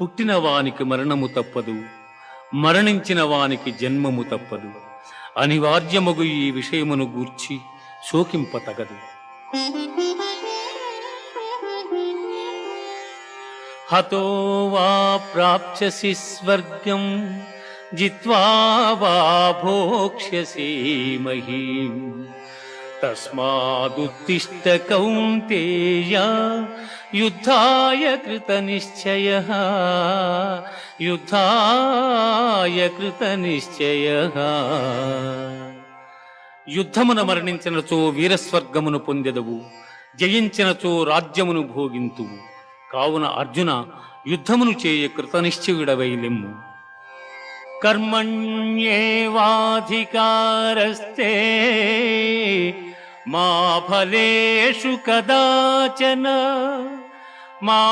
పుట్టిన వానికి మరణము తప్పదు మరణించిన వానికి జన్మము తప్పదు. అనివార్యమగు ఈ విషయమును గూర్చి శోకింప తగదు హతో వా ప్రాప్స్యసి స్వర్గం జిత్వా వా భోక్ష్యసి మహీం. తస్మాదుత్తిష్ట కౌంతేయ యుద్ధాయ కృత నిశ్చయ యుద్ధాయ కృత నిశ్చయ యుద్ధమున మరణించినచో వీరస్వర్గమును పొందెదవు జయించినచో రాజ్యమును భోగింతువు. కావున అర్జున యుద్ధమును చేయ కృతనిశ్చయుడవైలెమ్ము. లెమ్ము కర్మణ్యేవాధికారస్తే మా ఫలేషు కదాచన మా